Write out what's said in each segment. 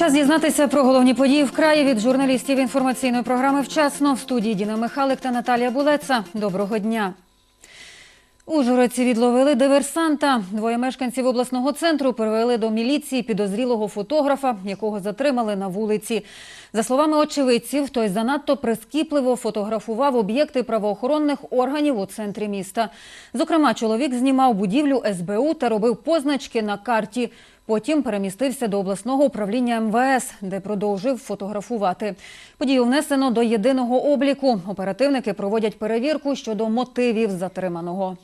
Час дізнатися про головні події в краї від журналістів інформаційної програми «Вчасно» в студії Діна Михалик та Наталія Булеца. Доброго дня. Ужгородці відловили диверсанта. Двоє мешканців обласного центру привели до міліції підозрілого фотографа, якого затримали на вулиці. За словами очевидців, той занадто прискіпливо фотографував об'єкти правоохоронних органів у центрі міста. Зокрема, чоловік знімав будівлю СБУ та робив позначки на карті. Потім перемістився до обласного управління МВС, де продовжив фотографувати. Подію внесено до єдиного обліку. Оперативники проводять перевірку щодо мотивів затриманого.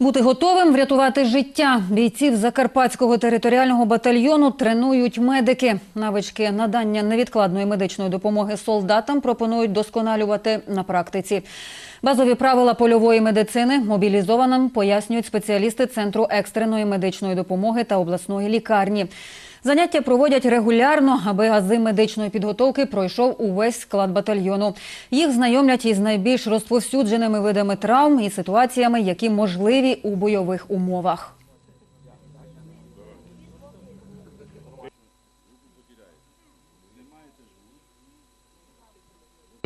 Бути готовим врятувати життя бійців Закарпатського територіального батальйону тренують медики. Навички надання невідкладної медичної допомоги солдатам пропонують досконалювати на практиці. Базові правила польової медицини мобілізованим пояснюють спеціалісти центру екстреної медичної допомоги та обласної лікарні. Заняття проводять регулярно, аби ази медичної підготовки пройшов увесь склад батальйону. Їх знайомлять із найбільш розповсюдженими видами травм і ситуаціями, які можливі у бойових умовах.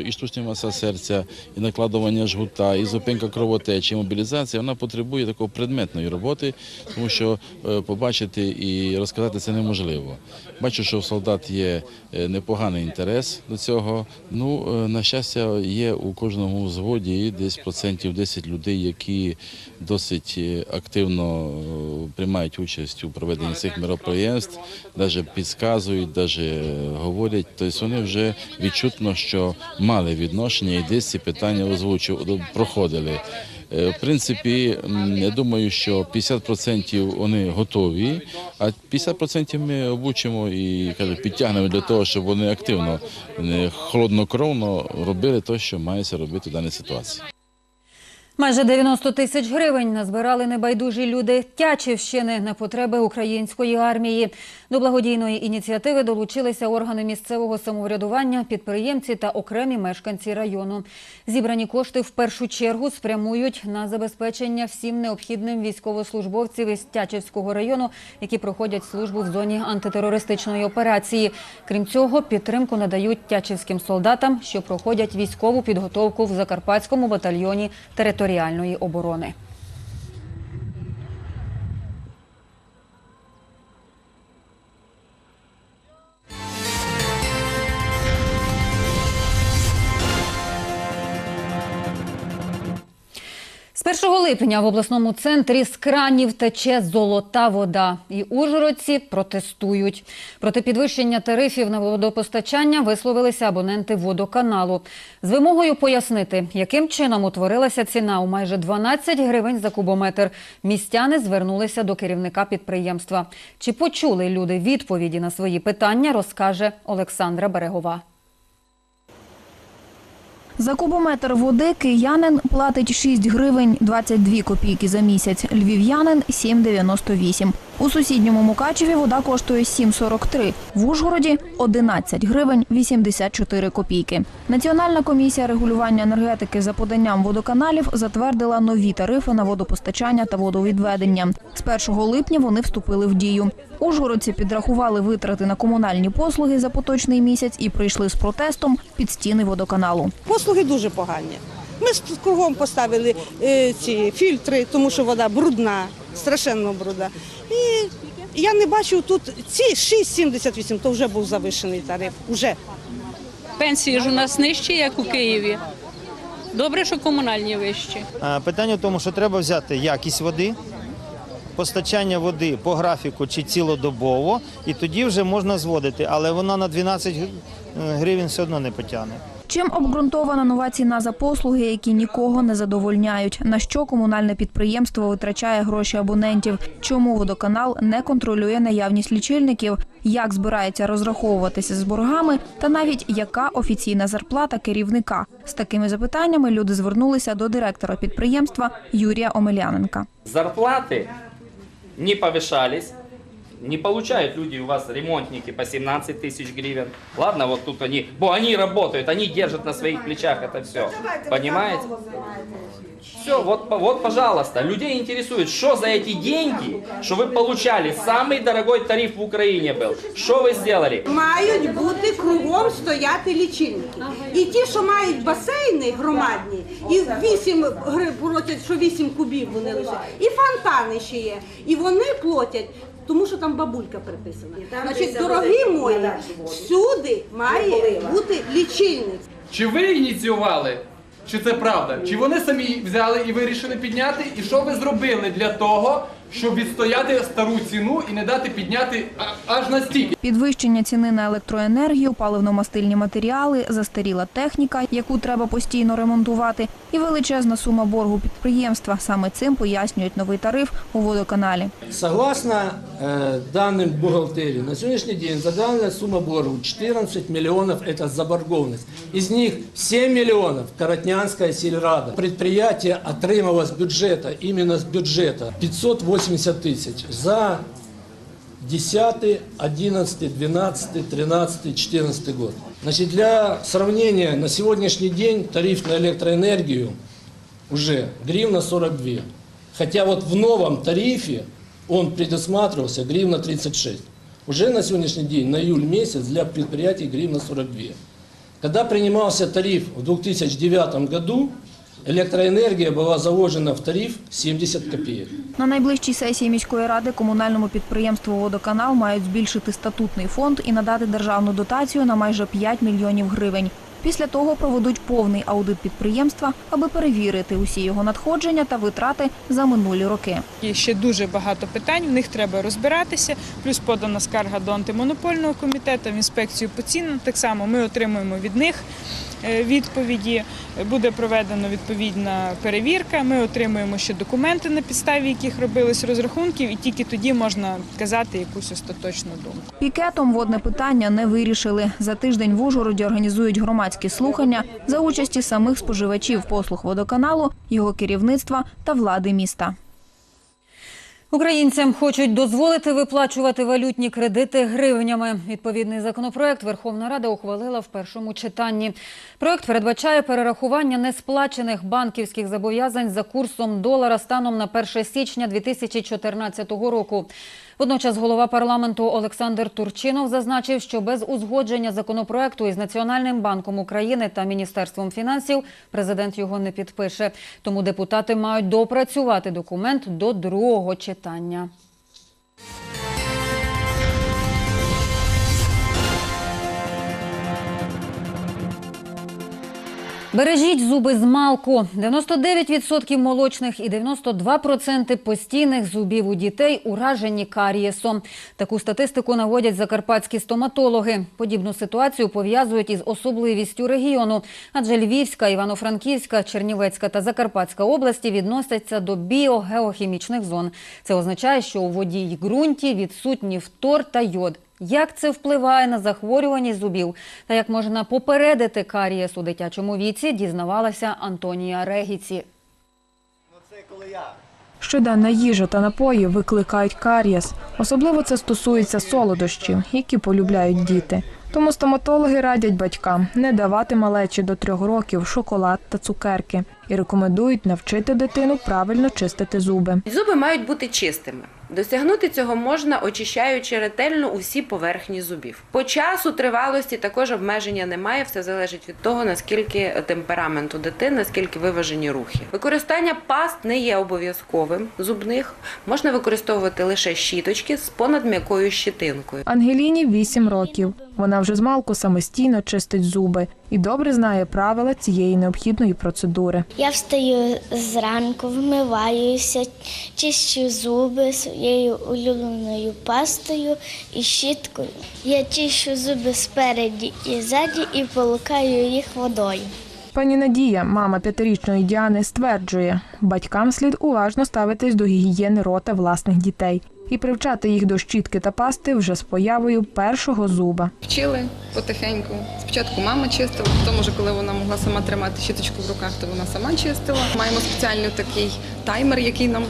І штучний масаж серця, і накладування жгута, і зупинка кровотечі, і мобілізація, вона потребує такої предметної роботи, тому що е, побачити і розказати це неможливо. Бачу, що у солдат є е, непоганий інтерес до цього. Ну, е, на щастя, є у кожному взводі десь процентів 10 людей, які досить активно приймають участь у проведенні цих мероприємств, навіть підказують, навіть говорять. Тобто вони вже відчутно, що мали відношення і десь ці питання озвучив, проходили. Е, В принципі, я думаю, що 50% вони готові, а 50% ми обучимо і каже, підтягнемо для того, щоб вони активно, не холоднокровно робили те, що мається робити в даній ситуації. Майже 90 тисяч гривень назбирали небайдужі люди Тячівщини на потреби української армії. До благодійної ініціативи долучилися органи місцевого самоврядування, підприємці та окремі мешканці району. Зібрані кошти в першу чергу спрямують на забезпечення всім необхідним військовослужбовців із Тячівського району, які проходять службу в зоні антитерористичної операції. Крім цього, підтримку надають тячівським солдатам, що проходять військову підготовку в Закарпатському батальйоні територіальної оборони. З 1 липня в обласному центрі з кранів тече золота вода. І ужгородці протестують. Проти підвищення тарифів на водопостачання висловилися абоненти водоканалу. З вимогою пояснити, яким чином утворилася ціна у майже 12 гривень за кубометр. Містяни звернулися до керівника підприємства. Чи почули люди відповіді на свої питання, розкаже Олександра Берегова. За кубометр води киянин платить 6 гривень 22 копійки за місяць, львів'янин – 7,98. У сусідньому Мукачеві вода коштує 7,43. В Ужгороді – 11 гривень 84 копійки. Національна комісія регулювання енергетики за поданням водоканалів затвердила нові тарифи на водопостачання та водовідведення. З 1 липня вони вступили в дію. Ужгородці підрахували витрати на комунальні послуги за поточний місяць і прийшли з протестом під стіни водоканалу. Послуги дуже погані. Ми тут кругом поставили е, ці фільтри, тому що вода брудна, страшенно брудна. І я не бачу тут ці 6,78, то вже був завищений тариф. Уже. Пенсії ж у нас нижчі, як у Києві. Добре, що комунальні вищі. Е, Питання в тому, що треба взяти якість води, постачання води по графіку чи цілодобово, і тоді вже можна зводити, але вона на 12 гривень все одно не потягне. Чим обґрунтована нова ціна за послуги, які нікого не задовольняють? На що комунальне підприємство витрачає гроші абонентів? Чому водоканал не контролює наявність лічильників? Як збирається розраховуватися з боргами? Та навіть яка офіційна зарплата керівника? З такими запитаннями люди звернулися до директора підприємства Юрія Омеляненка. Зарплаты не повышались, Не получают люди у вас ремонтники по 17 тысяч гривен. Ладно, вот тут они, бо они работают, они держат на своих плечах это все. Понимаете? Все, вот, вот, пожалуйста, людей интересует, что за эти деньги, что вы получали, самый дорогой тариф в Украине был, что вы сделали? Мають бути кругом стояти лічильники. І ті, що мають басейни громадні, і 8 гри- платять, що 8 кубів вони лише, і фонтани ще є. І вони платять. тому що там бабулька приписана. Значить, дорогі мої, всюди має бути лічильник. Чи ви ініціювали? Чи це правда? Чи вони самі взяли і вирішили підняти? І що ви зробили для того, щоб відстояти стару ціну і не дати підняти аж настільки. Підвищення ціни на електроенергію, паливно-мастильні матеріали, застаріла техніка, яку треба постійно ремонтувати, і величезна сума боргу підприємства. Саме цим пояснюють новий тариф у водоканалі. Согласно е, даним бухгалтерії, на сьогоднішній день загальна сума боргу 14 мільйонів це заборгованість. Із них 7 мільйонів каратнянська сільрада. Підприємство отримало з бюджету, іменно з бюджету 508 80 тысяч за 10, 11, 12, 13, 14 год. Значит, для сравнения, на сегодняшний день тариф на электроэнергию уже гривна 42. Хотя вот в новом тарифе он предусматривался гривна 36. Уже на сегодняшний день, на июль месяц, для предприятий гривна 42. Когда принимался тариф в 2009 году, электроэнергия была заложена в тариф 70 копеек. На найближчій сесії міської ради комунальному підприємству «Водоканал» мають збільшити статутний фонд і надати державну дотацію на майже 5 мільйонів гривень. Після того проведуть повний аудит підприємства, аби перевірити усі його надходження та витрати за минулі роки. Є ще дуже багато питань, в них треба розбиратися. Плюс подана скарга до антимонопольного комітету, в інспекцію по цінам. Так само ми отримуємо від них е, відповіді. Буде проведена відповідна перевірка. Ми отримуємо ще документи, на підставі яких робились розрахунків, і тільки тоді можна казати якусь остаточну думку. Пікетом водне питання не вирішили. За тиждень в Ужгороді організують громадські слухання за участі самих споживачів послуг водоканалу, його керівництва та влади міста. Українцям хочуть дозволити виплачувати валютні кредити гривнями. Відповідний законопроект Верховна Рада ухвалила в першому читанні. Проект передбачає перерахування несплачених банківських зобов'язань за курсом долара станом на 1 січня 2014 року. Водночас голова парламенту Олександр Турчинов зазначив, що без узгодження законопроекту із Національним банком України та Міністерством фінансів президент його не підпише. Тому депутати мають допрацювати документ до другого читання. Бережіть зуби з малку. 99% молочних і 92% постійних зубів у дітей уражені карієсом. Таку статистику наводять закарпатські стоматологи. Подібну ситуацію пов'язують із особливістю регіону, адже Львівська, Івано-Франківська, Чернівецька та Закарпатська області відносяться до біогеохімічних зон. Це означає, що у воді й ґрунті відсутні фтор та йод. Як це впливає на захворюваність зубів та як можна попередити карієс у дитячому віці, дізнавалася Антонія Регіці. Щоденна їжа та напої викликають карієс. Особливо це стосується солодощів, які полюбляють діти. Тому стоматологи радять батькам не давати малечі до трьох років шоколад та цукерки і рекомендують навчити дитину правильно чистити зуби. Зуби мають бути чистими. Досягнути цього можна, очищаючи ретельно усі поверхні зубів. По часу тривалості також обмеження немає. Все залежить від того, наскільки темперамент у дитини, наскільки виважені рухи. Використання паст не є обов'язковим зубних. Можна використовувати лише щіточки з понадм'якою щетинкою. Ангеліні 8 років. Вона вже змалку самостійно чистить зуби і добре знає правила цієї необхідної процедури. Я встаю зранку, вмиваюся, чищу зуби своєю улюбленою пастою і щіткою. Я чищу зуби спереді і ззаді і полукаю їх водою. Пані Надія, мама п'ятирічної Діани, стверджує, батькам слід уважно ставитись до гігієни рота власних дітей і привчати їх до щітки та пасти вже з появою першого зуба. Вчили потихеньку. Спочатку мама чистила, потім, вже коли вона могла сама тримати щіточку в руках, то вона сама чистила. Маємо спеціальний такий таймер, який нам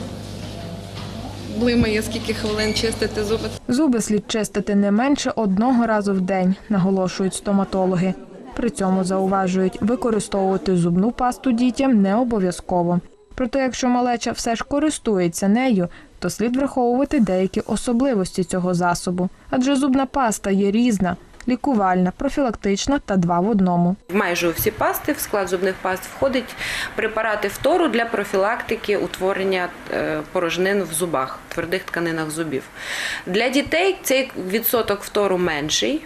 блимає, скільки хвилин чистити зуби. Зуби слід чистити не менше одного разу в день, наголошують стоматологи. При цьому зауважують, використовувати зубну пасту дітям не обов'язково. Проте, якщо малеча все ж користується нею, то слід враховувати деякі особливості цього засобу. Адже зубна паста є різна лікувальна, профілактична та два в одному. Майже у всі пасти в склад зубних паст входить препарати фтору для профілактики утворення е, порожнин в зубах, твердих тканинах зубів. Для дітей цей відсоток фтору менший.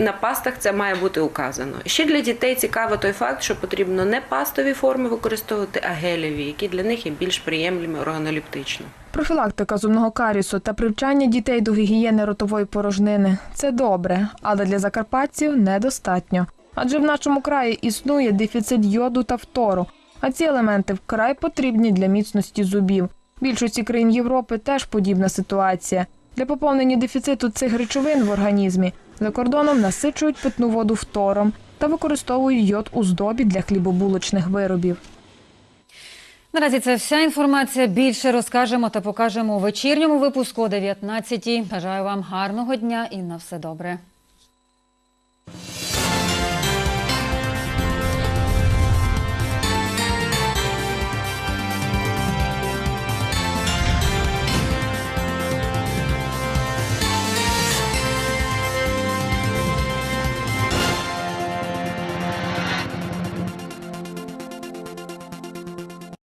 На пастах це має бути указано. Ще для дітей цікаво той факт, що потрібно не пастові форми використовувати, а гелеві, які для них є більш приємними органолептично. Профілактика зубного карісу та привчання дітей до гігієни ротової порожнини це добре, але для закарпатців недостатньо. Адже в нашому краї існує дефіцит йоду та фтору, а ці елементи вкрай потрібні для міцності зубів. Більшості країн Європи теж подібна ситуація. Для поповнення дефіциту цих речовин в організмі за кордоном насичують питну воду фтором та використовують йод у здобі для хлібобулочних виробів. Наразі це вся інформація. Більше розкажемо та покажемо у вечірньому випуску о 19-й. Бажаю вам гарного дня і на все добре.